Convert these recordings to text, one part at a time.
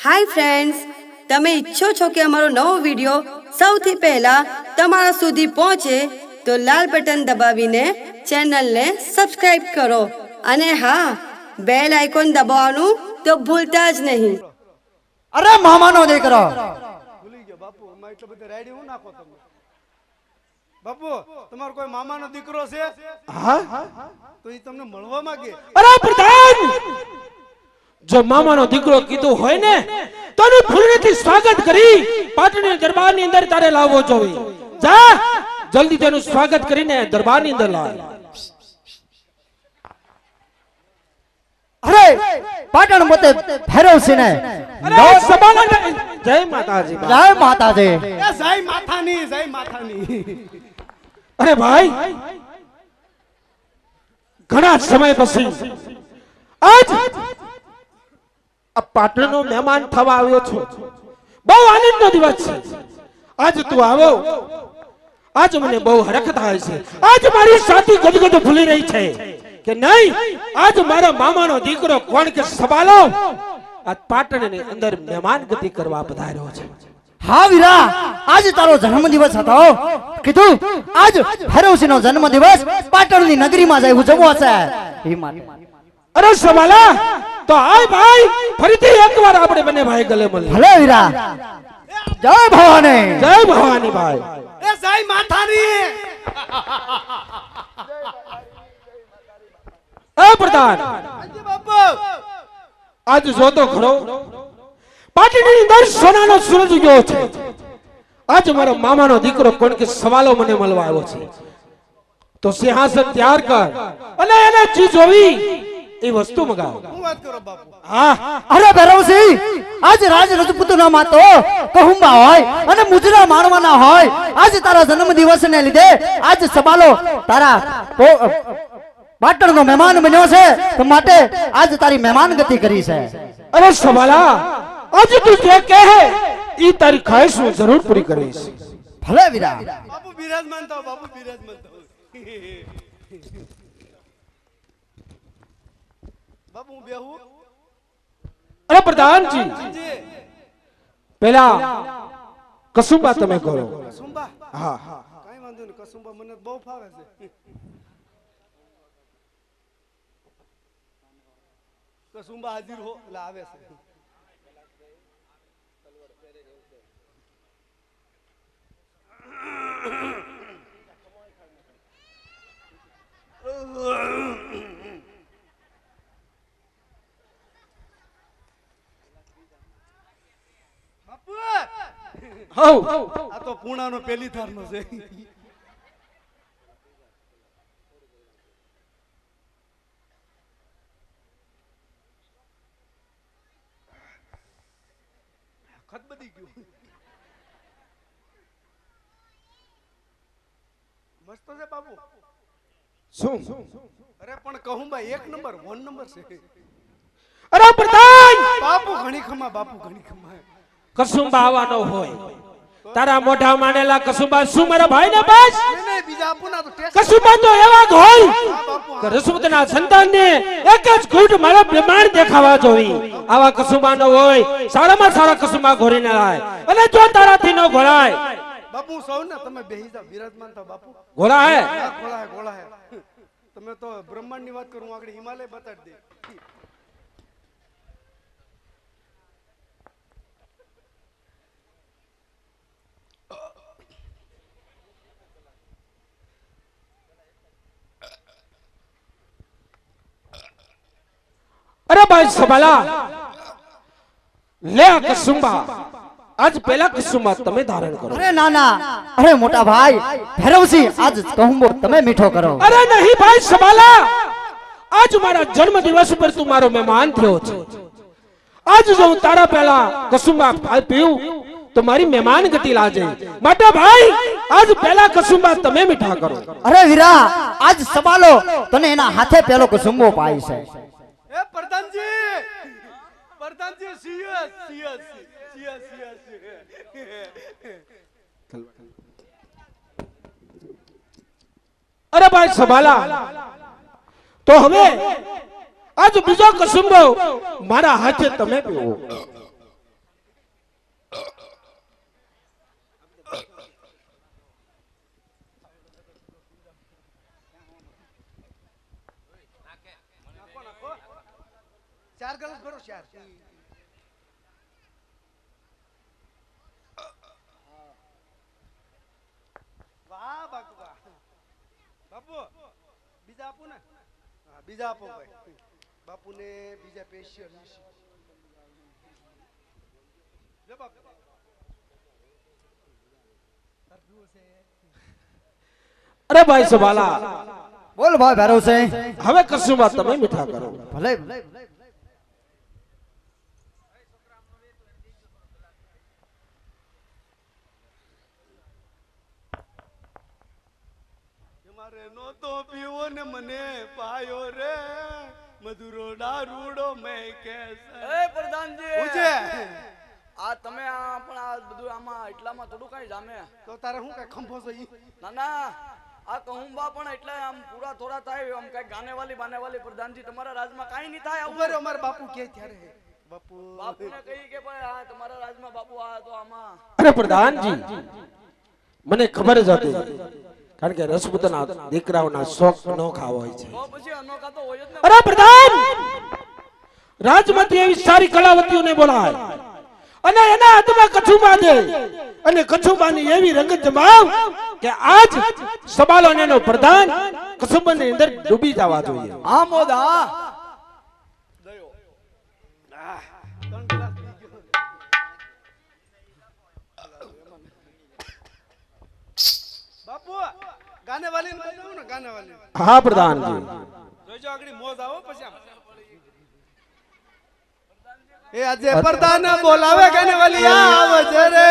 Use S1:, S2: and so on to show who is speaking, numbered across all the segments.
S1: Hi friends તમે ઈચ્છો છો કે અમારો નવો વીડિયો સૌથી પહેલા તમારા સુધી પહોંચે તો લાલ બટન દબાવીને ચેનલને સબસ્ક્રાઇબ કરો. અને હા બેલ આઇકોન દબાવવાનું તો ભૂલતા જ નહીં.
S2: અરે મામાનો દીકરો
S3: ભૂલી ગયો બાપુ અમાર એટલે બધે રેડી હું નાખો તમે? બાપુ તમારો કોઈ મામાનો દીકરો છે?
S2: હા?
S3: તો એ તમને મળવા માંગે?
S4: અરે પ્રધાન! જો મામાનો દીકરો કીધું હોય ને તો એનું ફૂલથી સ્વાગત કરી પાટણની દરબારની અંદર તારે લાવવો જોઈએ. જા જલ્દી તેનું સ્વાગત કરીને દરબારની અંદર લાવ.
S2: અરે પાટણ મતે
S4: અરે સભાના જય માતાજી
S2: જય માતાજી.
S3: એ જાય માથાની જાય માથાની
S4: અરે ભાઈ ઘણા સમય પછી આજ આ પાટણનો મહેમાન થવા આવ્યો છું. બહુ આનંદનો દિવસ છે. આજ તું આવો. આજ મને બહુ હરખ થાય છે. આજ મારી સાથી ગદગદ ભૂલી રહી છે કે નહીં આજ મારા મામાનો દીકરો કોણ કે સવાલો આ પાટણની અંદર મહેમાન ગતિ કરવા પધાર્યો છે.
S2: હા વીરા આજ તારો જન્મ દિવસ હતો. કીધું આજ ભૈરવસિંહ નો જન્મ દિવસ પાટણની નગરીમાં જાય ઉજવવો છે
S4: અરે સવાલા તો આય ભાઈ ફરીથી એકવાર આપણે બંને ભાઈ ગલે મળીએ
S2: ભલે વીરા. જય ભવાની.
S4: જય ભવાની ભાઈ.
S3: એ જય માથાની.
S4: એ પ્રધાન. આજ જોતો ખરો. પાટણની અંદર સોનાનો સૂરજ ઉગ્યો છે. આજ મારો મામાનો દીકરો કોણ કે સવાલો મને મળવા આવ્યો છે. તો સિંહાસન તૈયાર કર. અને એને ચીજ જોવી. એ વસ્તુ મગાવ.
S3: હું વાત કરો બાપુ?
S4: હા.
S2: અરે ભૈરવસિંહ આજ રાજ રજપૂત ના માતો કહુંબા હોય અને મુજરા માણવાના હોય. આજ તારા જન્મ દિવસ ને લીધે આજ સબાલો તારા પાટણ પાટણનો મહેમાન બન્યો છે. તો માટે આજ તારી મહેમાન ગતિ કરી છે.
S4: અરે સબાલા આજ તું જે કહે ઈ તારી ખાઈશ હું જરૂર પૂરી કરીશ.
S2: ભલે વીરા
S3: બાપુ બિરાજમાન થાવ બાપુ બિરાજમાન થાવ બાપુ હું બેહું?
S4: અરે પ્રધાનજી પેલા કસુંબા તમે કરો.
S3: કસુંબા?
S4: હા.
S3: કઈ વાંધો નહીં કસુંબા મને બહુ ફાવે છે. કસુંબા હાજર હો એટલે આવે છે બાપુ
S4: હવ
S3: આ તો પૂણાનો પેલી થારનો છે. ખત બધી ગયું. મસ્ત છે બાબુ.
S4: શું?
S3: અરે પણ કહું ભાઈ એક નંબર વન નંબર છે.
S4: અરે પ્રધાન!
S3: બાપુ ઘણી ખમા બાપુ ઘણી ખમા
S4: કસુંબા આવવાનો હોય. તારા મોઢા માનેલા કસુબા શું મારા ભાઈ ને બસ
S3: ના
S4: કસુંબા તો એવા
S3: ઘોલ
S4: કે રસુમતના સંતાનને એક જ ઘૂંટ મારા પ્રમાણ દેખાવા જોવી આવા કસુબા નો હોય સારામાં સારા કસુંબા ઘોરીને લાય. અને જો તારાથી ન ઘોળાય
S3: બાપુ હું સૌ ને તમે બેહી જાઓ બિરાજમાન થાવ બાપુ.
S4: ઘોળા
S3: હે ઘોળા હે ઘોળા હે તમે તો બ્રહ્માંડની વાત કરું આગળ હિમાલય બતાડી દે
S4: અરે ભાઈ સબાલા લે કસુંબા. આજ પેલા કસુંબા તમે ધારણ કરો.
S2: અરે નાના. અરે મોટા ભાઈ ભૈરવસિંહ આજ કહુંબો તમે મીઠો કરો.
S4: અરે નહીં ભાઈ સબાલા આજ મારા જન્મ દિવસ ઉપર તું મારો મહેમાન થયો છે. આજ જો હું તારા પહેલા કસુંબા પીઉં તો મારી મહેમાન ગતિ લાજે. માટે ભાઈ આજ પહેલા કસુંબા તમે મીઠા કરો.
S2: અરે વીરા આજ સબાલો તને એના હાથે પેલો કસુંબો પાય છે.
S3: એ, પ્રધાનજી! પ્રધાનજી, સીએસ સીએસ સીએસ સીએસ
S4: અરે ભાઈ, સભાલા! તો હવે આજ બીજો કસુંબો મારા હાથે તમે પીવો.
S3: ચાર ગલાસ ભરો ચાર. વાહ ભગવાન. બાપુ બીજા આપો ને. હા બીજા આપો ભાઈ. બાપુને બીજા પેશિયલ લે બાપુ.
S4: અરે ભાઈ સવાલા.
S2: બોલ ભાઈ ભેરો છે.
S4: હવે કશું વાત તમે મીઠા કરો.
S2: ભલે
S3: ભલે. નહોતો પીવો ને મને પાયો રે. મધુરો દારૂડો મેં કે
S5: એ પ્રધાનજી!
S3: ઉજે
S5: આ તમે આ પણ આ બધું આમાં એટલામાં થોડું કઈ જામે.
S3: તો તારે હું કઈ ખંભો છો
S5: ના ના. આ કહુંબા પણ એટલે આમ પૂરા થોડા થાય આમ કઈ ગાનેવાલી બાનેવાલી પ્રધાનજી તમારા રાજમાં કાઈ નહીં થાય
S3: ઉપર અમાર બાપુ કે ત્યારે. બાપુ.
S5: બાપુને કહી કે ભાઈ આ તમારા રાજમાં બાપુ આ તો આમાં.
S4: અરે પ્રધાનજી મને ખબર જ હતી. કારણ કે રસપૂતના દીકરાઓના શોખ હોય છે.
S5: અનોખા તો હોય ને.
S4: અરે પ્રધાન! રાજમાંથી એવી સારી કલાવતીઓને બોલાય. અને એના હાથમાં કછુબા દે અને કછુબાની એવી રંગત જમાવ કે આજ સબાલો એનો પ્રધાન કછુબાની અંદર ડૂબી જવા જોઈએ.
S5: આ મોદા.
S3: ગાને વાલી ને બતાવું ને ગાને વાલી
S4: હા પ્રધાનજી
S3: જોજો આગળ મોજ આવો પછી આમ. એ આજે પ્રધાન બોલાવે ગાને વાલી આવજે રે.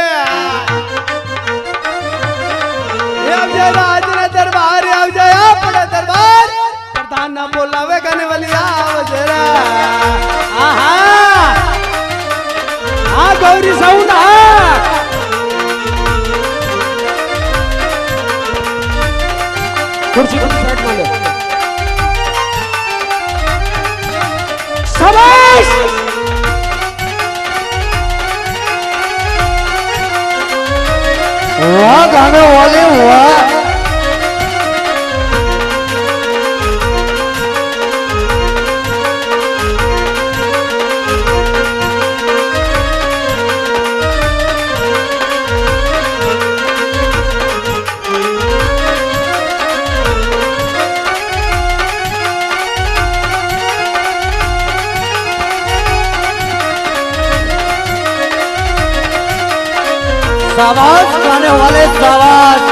S3: આવજે રાજના દરબાર આવજે આપણે દરબાર. પ્રધાન બોલાવે ગાને આવજે રે. આહા. આ ગૌરી સૌના
S4: ખુરશી ખુરશી સાઈડમાં લે શાબાશ!
S2: વાહ ગાને વાલે વાહ. સાવાસ કાને વાલે સાવાસ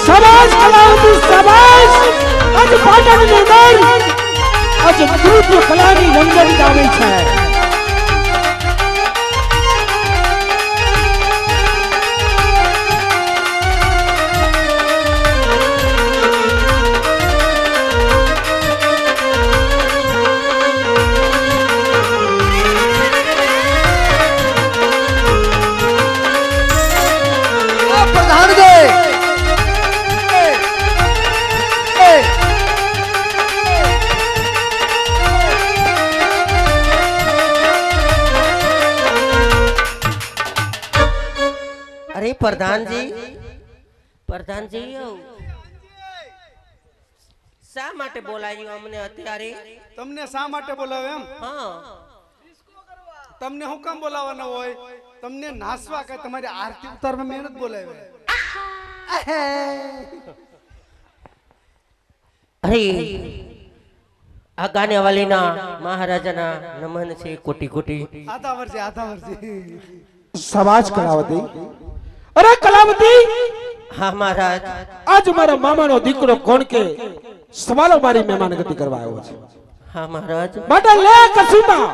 S4: સાવાસ કલાવતી સાવાસ આજ પાટણની અંદર આજ નૃત્ય કલાની રંગત આવે છે
S6: પ્રધાનજી. પ્રધાનજી શા માટે બોલાવ્યું અમને અત્યારે?
S3: તમને શા માટે બોલાવે એમ?
S6: હા.
S3: તમને હું કામ બોલાવવાનો હોય? તમને નાસવા કે તમારી આરતી ઉતારવા મહેનત બોલાવે
S6: અરે આ ગાનેવાલીના મહારાજાના નમન છે કોટી કોટી.
S3: આધા વર્ષે આધા વર્ષે.
S4: સમાજ કલાવતી અરે કલાવતી!
S6: હા મહારાજ.
S4: આજ મારા મામાનો દીકરો કોણ કે? સવાલો મારી મહેમાન ગતિ કરવા આવ્યો છે.
S6: હા મહારાજ.
S4: માટે લે કસુમા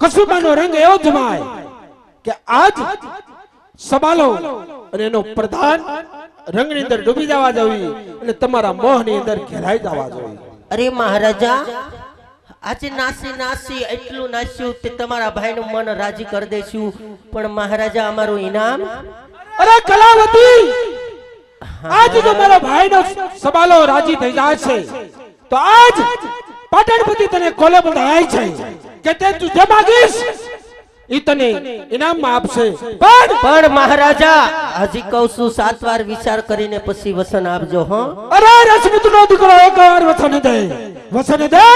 S4: કસુમાનો રંગ એવો જમાય કે આજ સવાલો અને એનો પ્રધાન રંગની અંદર ડૂબી જવા જોઈએ અને તમારા મોહની અંદર ઘેરાઈ જવા જોઈએ.
S6: અરે મહારાજા આજે નાસી નાસી એટલું નાસ્યું તે તમારા ભાઈનું મન રાજી કરી દેશું. પણ મહારાજા અમારું ઇનામ?
S4: અરે કલાવતી! આજ જો મારા ભાઈનો સવાલો રાજી થઈ જાય છે તો આજ પાટણપતિ તને કોલે બધાય છે કે તે તું જે માગીશ ઈ તને ઇનામમાં આપશે. પણ
S6: પણ મહારાજા હજી કહું છું સાત વાર વિચાર કરીને પછી વસન આપજો હો.
S4: અરે રસપૂત નો દીકરો એક વાર વસન દે. વસન દે.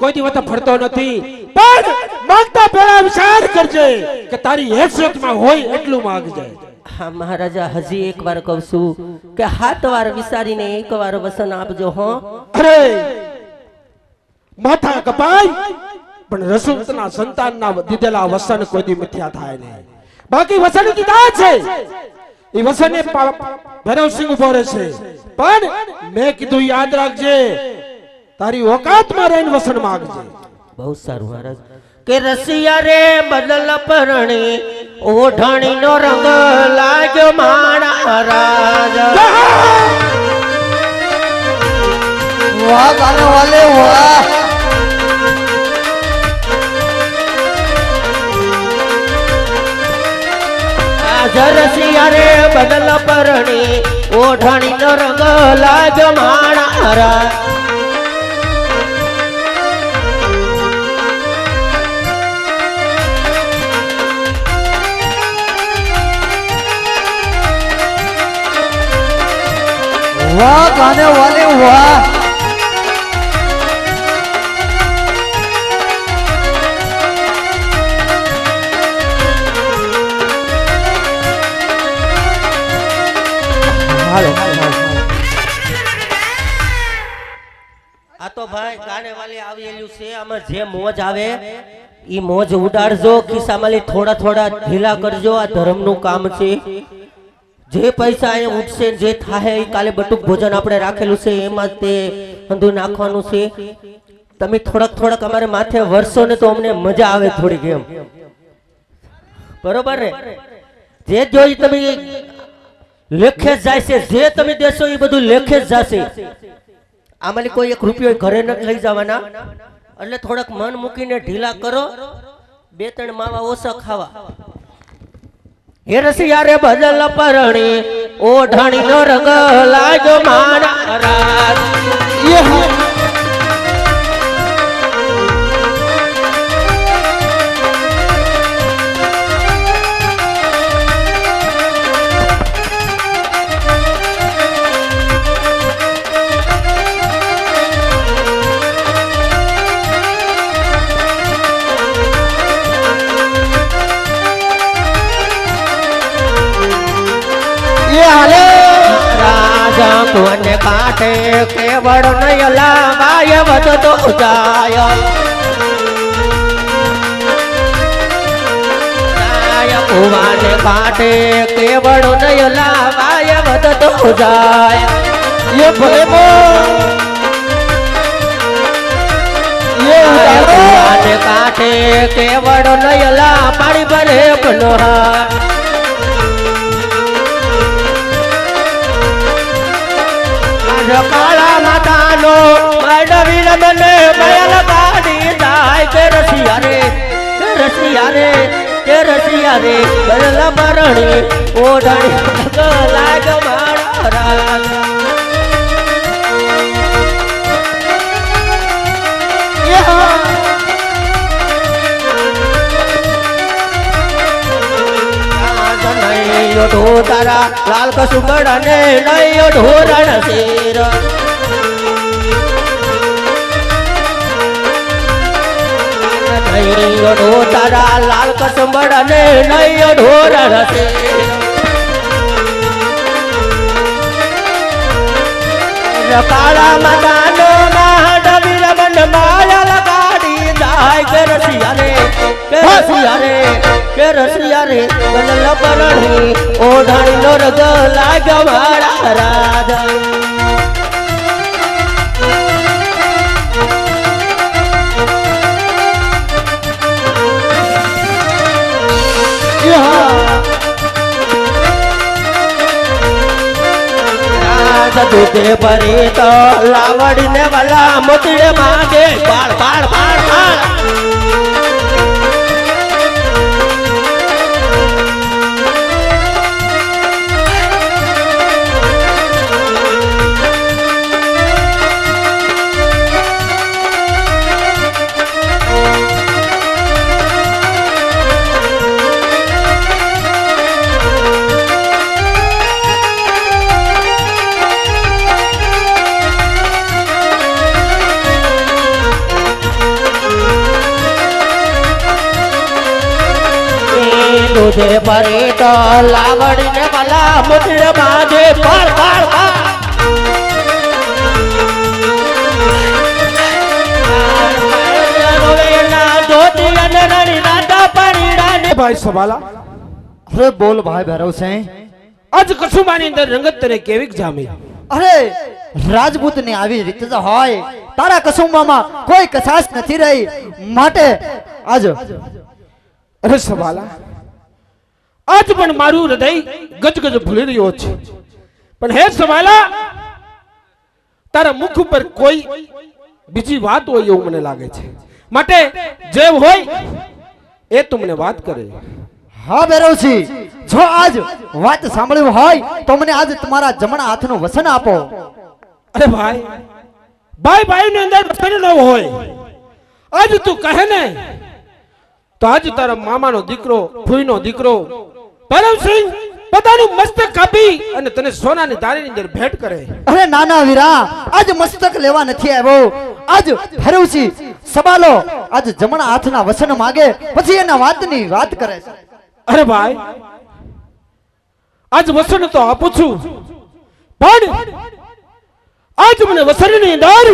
S4: કોઈ દિવસ ફરતો નથી. પણ માંગતા પહેલા વિચાર કરજે કે તારી હેસિયતમાં હોય એટલું માંગજે.
S6: હા મહારાજા હજી એક વાર કહું છું કે હાથ વાર વિચારીને એક વાર વસન આપજો હો.
S4: અરે માથા કપાય પણ રસૂલના સંતાનના દીધેલા વસન કોઈ મિથ્યા થાય નહીં. બાકી વસન દીધા છે. એ વસને પા- ભૈરવસિંહ ઊભો રહેશે. પણ મેં કીધું યાદ રાખજે તારી ઓકાતમાં રહીને વસણ માંગજે.
S6: બહુ સારું મહારાજ. કે રસિયા રે બદલ પરણી ઓઢણી નો રંગ લાગ્યો માણા રાજ.
S2: વાહ વાલે
S6: રસિયા રે બદલ પરણી ઓઢણી નો રંગ લાગ્યો માણા
S2: વાહ ગાને વાલે, વાહ.
S6: આ તો ભાઈ વાલી આવેલું છે, આમાં જે મોજ આવે, ઈ મોજ ઉડાડજો ખિસ્સામાં થોડા થોડા ઢીલા કરજો, આ ધર્મનું કામ છે. જે પૈસા અહીંયા ઉઠશે જે થાય એ કાલે બટુક ભોજન આપણે રાખેલું છે, એમાં તે અંધું નાખવાનું છે. તમે થોડાક થોડાક અમારે માથે વરસો ને તો અમને મજા આવે થોડીક એમ. બરોબર ને? જે જોઈ તમે લેખે જાય છે, જે તમે દેશો એ બધું લેખે જ જશે. આમાંથી કોઈ એક રૂપિયો ઘરે નથી લઈ જવાના. એટલે થોડાક મન મૂકીને ઢીલા કરો. બે ત્રણ માવા ઓછા ખાવા. હે રસિયા રે બદલ પરણી ઓઢણી નો રંગ લાજો મારા. કાંઠે કેવળ નયલા વાય વધતો જાય ભુવાને કાંઠે કેવળ નયલા વાય વધતો જાય
S2: ભલે મો એ
S6: જાય
S2: ઉડાડો
S6: કુવાને કાંઠે કેવળ નયલા પાણી ભરે કાળા માતાનો માડવી મને બયલ કાઢી જાય તે રસિયા રે તે રસિયા રે તે રસિયા રે બયલ બરણી ઓઢણી ઢોતારા લાલ કસુગડ અને નૈયો ઢોરણ શેર નૈયો ઢોતારા લાલ કસુંબડ અને નૈયો ઢોરણ શેર. કાળા માતાનો મહાડવીર મન જાય કે રસિયા રે, કે રસિયા રે, કે રસિયા રે બદલ પરણી ઓઢાણી નો રગ લાગ રાજા. દૂધે ભરી તો લાવડીને વાલા મોતીડે માગે. બાળ બાળ બાળ પાળ દૂધે ભરી તો લાવડીને ભલા મુજે માજે પર પર
S4: ભાઈ સવાલા.
S2: અરે બોલ ભાઈ ભૈરવસિંહ
S4: આજ કસુંબાની અંદર રંગત તને કેવીક જામી.
S2: અરે રાજપૂતની આવી રીત તો હોય. તારા કસુંબામાં કોઈ કસાશ નથી રહી. માટે આજ.
S4: અરે સવાલા આજ પણ મારું હૃદય ગજગજ ભૂલી રહ્યો છે. પણ હે સવાલા તારા મુખ ઉપર કોઈ બીજી વાત હોય એવું મને લાગે છે. માટે જે હોય એ તું મને વાત કરે.
S2: હા ભૈરવસિંહ જો આજ વાત સાંભળ્યું હોય તો મને આજ તમારા જમણા હાથનું વસન આપો.
S4: અરે ભાઈ ભાઈ ભાઈ ની અંદર વસન ન હોય. આજ તું કહે ને તો આજ તારા મામાનો દીકરો ફૂઈનો દીકરો પરમસિંહ પોતાનું મસ્તક કાપી અને તને સોનાની દારીની અંદર ભેટ કરે.
S2: અરે નાના વીરા આજ મસ્તક લેવા નથી આવ્યો. આજ ભૈરવસિંહ સબાલો આજ જમણા હાથના વસન માગે પછી એના વાતની વાત કરે છે.
S4: અરે ભાઈ આજ વસન તો આપું છું. પણ આજ મને વસનની અંદર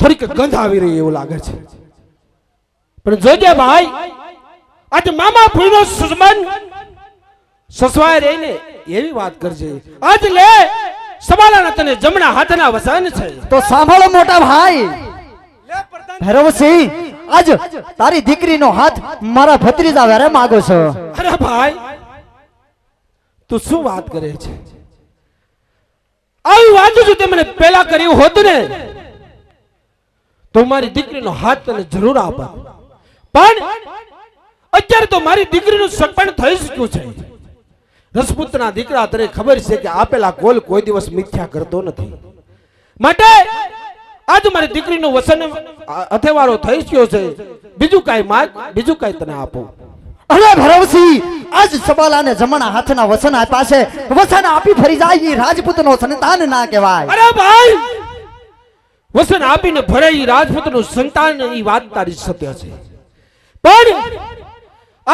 S4: થોડીક ગંધ આવી રહી એવું લાગે છે. પણ જોજે ભાઈ આજ મામા ફૂઈનો સંબંધ સસવાય રહીને એવી વાત કરજે. આજ લે સવાલાના તને જમણા હાથના વસન છે.
S2: તો સાંભળો મોટા ભાઈ. ભૈરવસિંહ આજ તારી દીકરીનો હાથ મારા ભત્રીજા વેરે માગો છો.
S4: અરે ભાઈ તું શું વાત કરે છે? આવી વાત જો તે મને પહેલા કર્યું હોત ને તો મારી દીકરીનો હાથ તને જરૂર આપત. પણ અત્યારે તો મારી દીકરીનું સગપણ થઈ શક્યું છે. રસપૂતના દીકરા તને ખબર છે કે આપેલા કોલ કોઈ દિવસ મિથ્યા કરતો નથી. માટે આજ મારી દીકરીનું વસન અથેવારો થઈ ગયો છે. બીજું કાંઈ માગ બીજું કાંઈ તને આપો.
S2: અરે ભરવસી આજ સબાલાને જમણા હાથના વસન આપ્યા છે. વસન આપી ફરી જાય એ રાજપૂતનો સંતાન ના કહેવાય.
S4: અરે ભાઈ વસન આપીને ભરાઈ રાજપૂતનું સંતાન એ વાત તારી સત્ય છે. પણ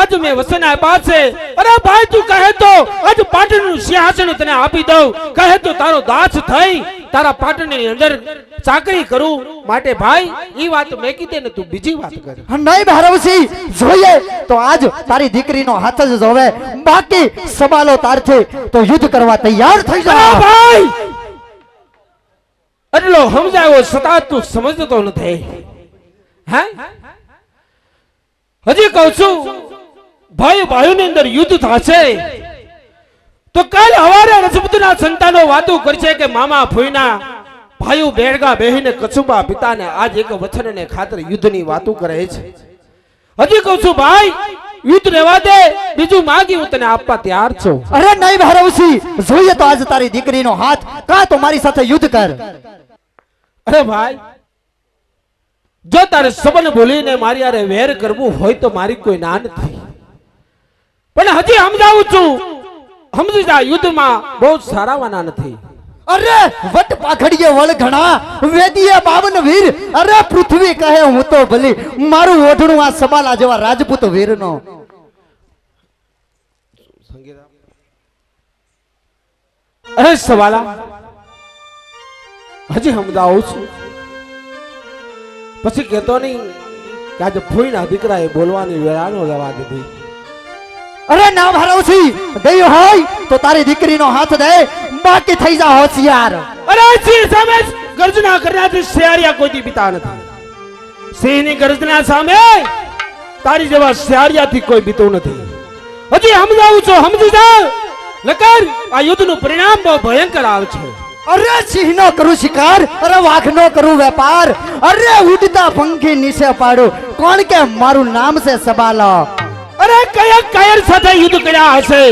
S4: આજ મેં વસન આપ્યા છે અરે ભાઈ તું કહે તો આજ પાટણનું સિંહાસન તને આપી દઉં. કહે તો તારો દાસ થઈ તારા પાટણની અંદર ચાકરી કરું. માટે ભાઈ ઈ વાત મેં કીધી ને તું બીજી વાત કર.
S2: નહીં ભૈરવસિંહ જોઈએ તો આજ તારી દીકરીનો હાથ જ જોવે. બાકી સવાલો તારથી તો યુદ્ધ કરવા તૈયાર થઈ જા.
S4: ભાઈ! એટલો સમજાયો સતા તું સમજતો નથી. હે? હજી કહું છું ભાઈ ભાઈઓની અંદર યુદ્ધ થશે. તો કાલ હવારે રજપૂતના સંતાનો વાતો કરશે કે મામા ફોઈના ભાઈઓ બેડગા બેહીને કચુંબા પિતાને આજ એક વચનને ખાતર યુદ્ધની વાતો કરે છે. હજી કહું છું ભાઈ યુદ્ધ રહેવા દે બીજું માગી હું તને આપવા તૈયાર છું.
S2: અરે નહીં ભૈરવસિંહ જોઈએ તો આજ તારી દીકરીનો હાથ કા તો મારી સાથે યુદ્ધ કર.
S4: અરે ભાઈ જો તારે સબન ભૂલીને મારી આરે વેર કરવું હોય તો મારી કોઈ ના નથી. પણ હજી સમજાવું છું. સમજી જા યુદ્ધમાં બહુ સારાવાના નથી.
S2: અરે વટ પાખડીએ વળ ઘણા વેદીએ બાવન વીર. અરે પૃથ્વી કહે હું તો ભલી મારું ઓઢણું આ સબાલા જેવા રાજપૂત વીરનો.
S4: અરે સવાલા હજી સમજાવું છું. પછી કેતો નહીં કે આજે ફોઈના દીકરાએ બોલવાની વેળાનો જવા દીધી.
S2: અરે ના છી ગયો હોય તો તારી દીકરીનો હાથ દે બાકી થઈ જા હોશિયાર.
S4: અરે સિંહ સામે ગર્જના કરનારથી શિયાળિયા કોઈ પિતા નથી. સિંહની ગર્જના સામે તારી જેવા શિયાળિયાથી કોઈ બીતું નથી. હજી સમજાવું છું સમજી જા. નકર આ યુદ્ધનું પરિણામ બહુ ભયંકર આવશે
S2: અરે સિંહ નો કરું શિકાર અરે વાઘ નો કરું વેપાર અરે ઉડતા પંખી નીચે પાડું. કોણ કે મારું નામ છે સબાલા?
S4: અરે કયા કાયર સાથે યુદ્ધ કર્યા હશે?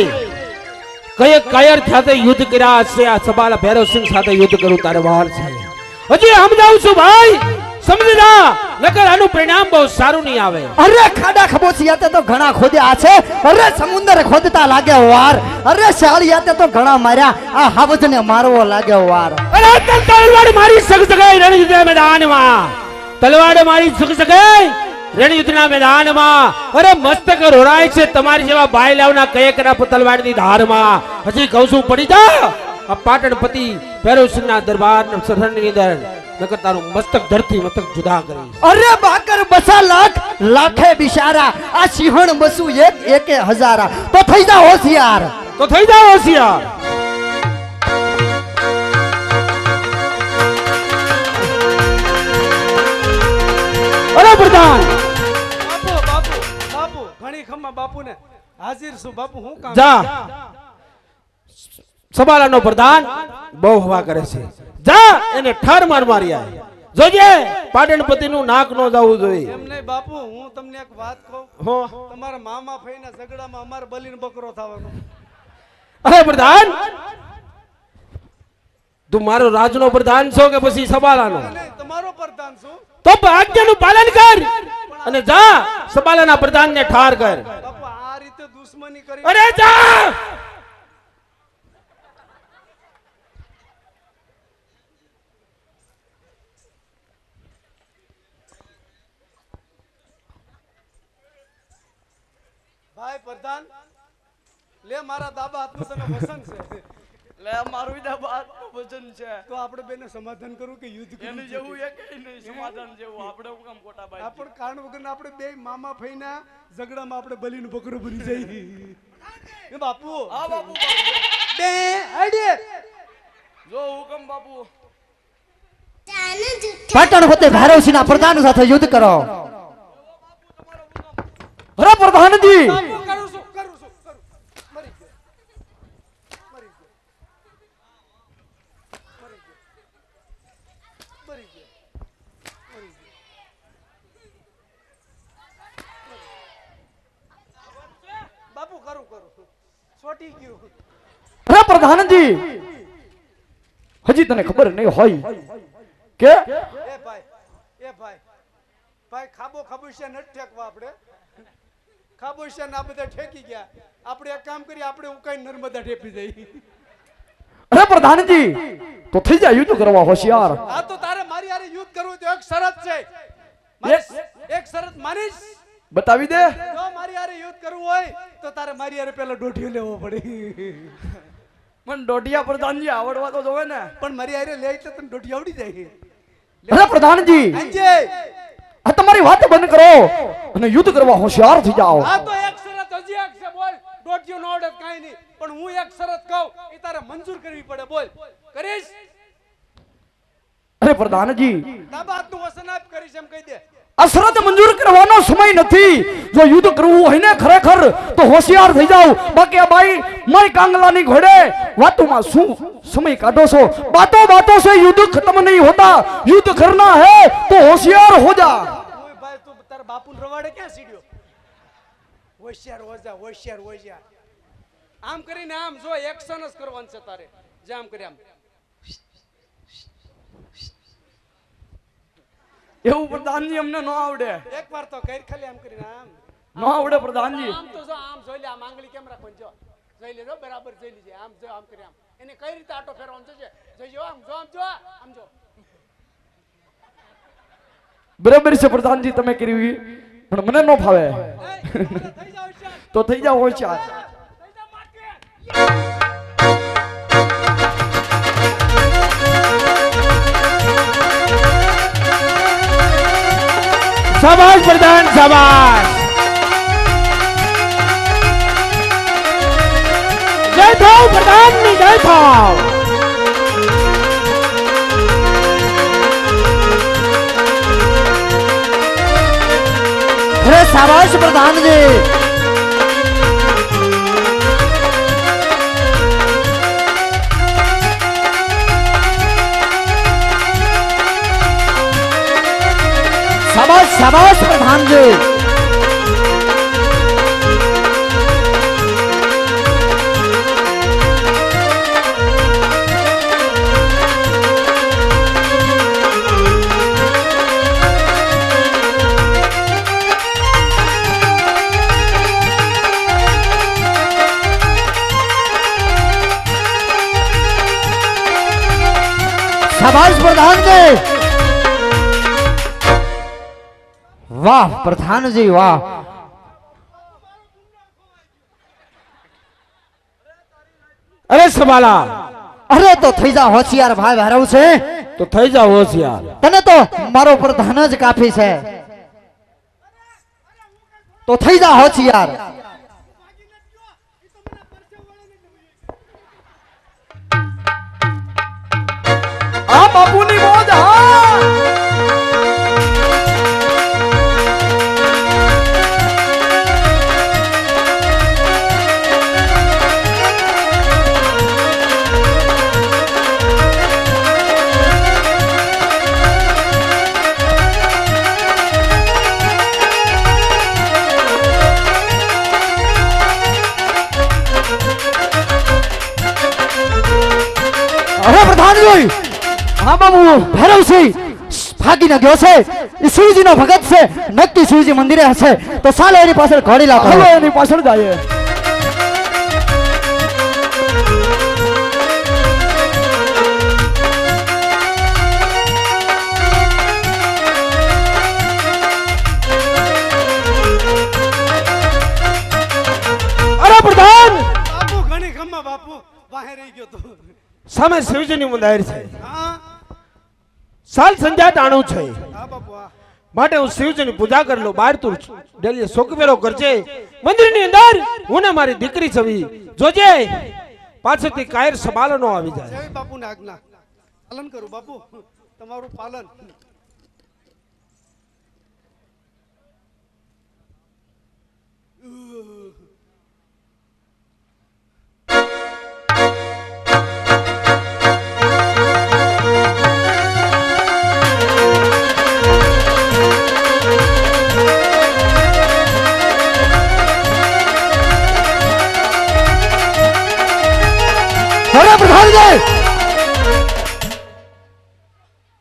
S4: કયા કાયર સાથે યુદ્ધ કર્યા હશે? આ સબાલા ભૈરવસિંહ સાથે યુદ્ધ કરું તારે વાર છે. હજી સમજાવું છું ભાઈ. સમજી જા નકર આનું પરિણામ બહુ સારું નહીં આવે.
S2: અરે ખાડા ખબોચિયાતે તો ઘણા ખોદ્યા છે. અરે સમુદ્ર ખોદતા લાગે વાર. અરે શાળિયાતે તો ઘણા માર્યા. આ હાવજને મારવો લાગે વાર.
S4: અરે તલ તલવાડ મારી સગ સગાઈ રણજીત મેદાનમાં. તલવાડ મારી સગ સગાઈ રણયુદ્ધના મેદાનમાં. અરે મસ્તક રોરાય છે તમારી જેવા બાય લાવના કયેકના તલવારની ધારમાં. હજી કહું છું પડી જા. આ પાટણપતિ ભૈરવસિંહના દરબાર સરહણની અંદર નકર તારું મસ્તક ધરતી મસ્તક જુદા કરી.
S2: અરે બાકર બસા લાખ લાખે બિશારા. આ સિંહણ બસુ એક એકે હજારા. તો થઈ જા હોશિયાર.
S4: તો થઈ જાવ હોશિયાર. અરે પ્રધાન
S3: ખમ્મા બાપુને. હાજર છું બાપુ હું કામ
S4: જા. સબાલાનો પ્રધાન બહુ હવા કરે છે. જા એને ઠાર માર મારી આય. જોજે પાટણપતિ નું નાક નો જવું જોઈએ.
S3: એમ નહીં બાપુ હું તમને એક વાત કહું.
S4: હો.
S3: તમારા મામા ફઈના ઝઘડામાં અમારે બલીનો બકરો થવાનો.
S4: અરે પ્રધાન! તું મારો રાજનો પ્રધાન છો કે પછી સબાલાનો
S3: તમારો પ્રધાન છું.
S4: તો આજ્ઞાનું પાલન કર. અને જા સબાલાના પ્રધાનને ઠાર કર.
S3: બાપુ આ રીતે દુશ્મની કરી
S4: અરે જા!
S3: ભાઈ પ્રધાન લે મારા દાબા હાથમાં તને વસન છે.
S5: લે મારું વચન છે.
S3: તો આપણે બેને સમાધાન કરું કે યુદ્ધ કરવું
S5: એને જેવું એ કઈ નહીં સમાધાન જેવું. આપણે હું કામ ખોટા બાઈ
S3: આપણ કારણ વગર આપણે બે મામા ફઈના ઝઘડામાં આપણે બલીનું બકરું બની જઈ એ બાપુ.
S5: હા બાપુ.
S3: બે હડે.
S5: જો હુકમ બાપુ.
S2: પાટણ વખતે ભૈરવસિંહના પ્રધાન સાથે યુદ્ધ કરો. અરે પ્રધાનજી
S3: બાપુ કરું છું કરું છું કરું મરી ગયો મરી ગયો મરી ગયો મરી ગયો મરી ગયો બાપુ કરું કરું છોટી ગયું
S2: પ્રધાનજી હજી તને ખબર નહીં હોય કે?
S3: એ ભાઈ એ ભાઈ ભાઈ ખાબો ખાબોશિયા નથી ઠેકવા આપણે. ખાબોશિયા ના બધા ઠેકી ગયા. આપણે એક કામ કરીએ આપણે ઉકાઈ નર્મદા ઠેપી જઈ
S2: અરે પ્રધાનજી તો થઈ જાય યુદ્ધ કરવા હોશિયાર.
S3: આ તો તારે મારી હારે યુદ્ધ કરવું તો એક શરત છે. એક શરત માનીશ
S2: બતાવી દે.
S3: જો મારી હારે યુદ્ધ કરવું હોય તો તારે મારી હારે પેલા દોઢિયો લેવો પડે.
S5: મને દોઢિયા પ્રધાનજી આવડવા તો જોવે ને.
S3: પણ મારી આરે લે એટલે તને દોઢી આવડી જાય
S2: અરે પ્રધાનજી! આ તમારી વાત બંધ કરો અને યુદ્ધ કરવા હોશિયાર થઈ જાઓ.
S3: આ તો એક શરત હજી એક છે બોલ. દોઢિયો નો આવડે કાઈ નહીં પણ હું એક શરત કહું એ તારે મંજૂર કરવી પડે બોલ. કરીશ?
S2: અરે પ્રધાનજી!
S3: ડાબા હાથનું વસન આપ કરીશ એમ કહી દે.
S2: અસરત મંજૂર કરવાનો સમય નથી. જો યુદ્ધ કરવું હોય ને ખરેખર, તો હોશિયાર થઈ જાવ બાકી આ બાઈ મય કાંગલાની ઘોડે વાતોમાં શું સમય કાઢો છો? બાતો બાતો સે યુદ્ધ ખતમ નહીં હોતા. યુદ્ધ કરના હે, તો હોશિયાર હો જા.
S3: ઓય ભાઈ, તું તાર બાપુને રવાડે ક્યાં સીડ્યો? હોશિયાર હો જા, હોશિયાર હો જા. આમ કરીને આમ જો એક્શન જ કરવાનું છે તારે. જે આમ કરી આમ.
S5: એવું પ્રધાનજી અમને ન આવડે.
S3: એક વાર તો કઈ ખાલી આમ કરીને આમ.
S5: ન આવડે પ્રધાનજી.
S3: આમ તો જો આમ જોઈ લે આમ માંગલી કેમ રાખવાની? જો જોઈ લેજો બરાબર જોઈ લેજે. આમ જો આમ કરી આમ. એને કઈ રીતે આટો ફેરવાનો છે જોઈજો આમ જો આમ જો આમ જો.
S2: બરાબર છે પ્રધાનજી તમે કર્યું પણ મને ન ફાવે.
S3: તો થઈ જાવ હોશિયાર
S2: તો થઈ જાઓ હોશિયાર
S3: થઈ જા માથે
S4: શાબાશ પ્રધાન શાબાશ જય થાવ પ્રધાનની જય થાવ
S2: પ્રધાનજી વાહ પ્રધાનજી વાહ.
S4: અરે સબાલા.
S2: અરે તો થઈ જા હોશિયાર ભાઈ હારવ છે?
S4: તો થઈ જાવ હોશિયાર.
S2: તને તો મારો પ્રધાન જ કાફી છે. તો થઈ જા હોશિયાર.
S3: આ બાપુની હા
S2: બાબુ ભૈરવસિંહ ભાગીને ગયો છે એ શિવજી નો ભગત છે નક્કી શિવજી મંદિરે હશે તો ચાલો એની પાછળ ઘોડી લાવો
S3: હાલો એની પાછળ જાય
S4: અરે પ્રધાન
S3: બાપુ ઘણી ખમ્મા બાપુ વાહે રહી ગયો તો
S4: સામે શિવજીની મંદિર છે
S3: હા
S4: સાલ સંધ્યા ટાણું છે. માટે હું શિવજીની પૂજા કરી લઉં બાર તું ડેલી શોકવેરો કરજે. મંદિરની અંદર હું ને મારી દીકરી છવી. જોજે. પાછળથી કાયર સંભાળ નો આવી જાય.
S3: બાપુ ને આજ્ઞા. પાલન કરું બાપુ. તમારું પાલન.
S2: અરે પ્રધાનજી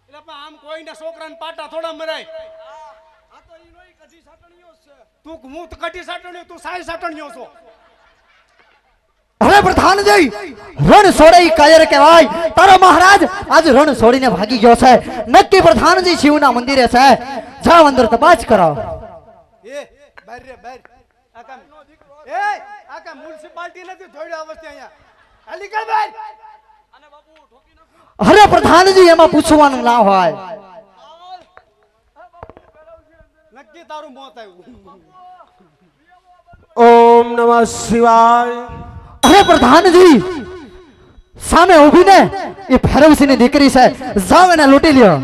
S3: એટલે પણ આમ કોઈના છોકરાને પાટા થોડા મરાય. આ તો ઈ નોય કઢી સાટણીઓ છે તું હું તો કઢી સાટણીઓ તું સાય સાટણીઓ છો.
S2: અરે પ્રધાનજી રણ છોડે કાયર કહેવાય. તારો મહારાજ આજ રણ છોડીને ભાગી ગયો છે. નક્કી પ્રધાનજી શિવના મંદિરે છે. જાઓ અંદર તપાસ કરાવો
S3: એ બાર રે બાર. આ કામ એ આ કામ મ્યુનિસિપાલિટી નથી થોડી અવસ્થા અહીંયા.
S2: અરે પ્રધાનજી એમાં પૂછવાનું ના હોય.
S3: નક્કી તારું મોત આવ્યું.
S4: ઓમ નમઃ શિવાય.
S2: અરે પ્રધાનજી સામે ઊભીને એ ફેરવસીની ની દીકરી છે જાવ એને લૂંટી લ્યો.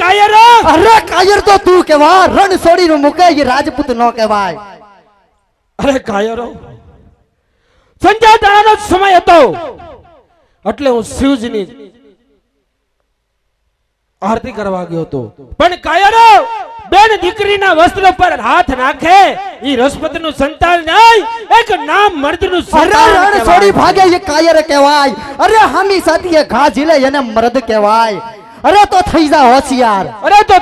S4: કાયર!
S2: અરે કાયર તો તું કેવા રણ છોડીને મૂકે એ રાજપૂત નો કહેવાય.
S4: અરે કાયરો! સંજય ટાણાનો સમય હતો. એટલે હું શિવજીની આરતી કરવા ગયો હતો. પણ કાયરો બેન દીકરીના વસ્ત્ર પર હાથ નાખે ઈ રસપતનું સંતાન નહીં એક નામ મર્દનું
S2: સરળ રણ છોડી ભાગે એ કાયર કહેવાય. અરે હામી સાથીએ ઘા ઝીલે એને મર્દ કહેવાય. અરે તો થઈ જા હોશિયાર.
S4: અરે તો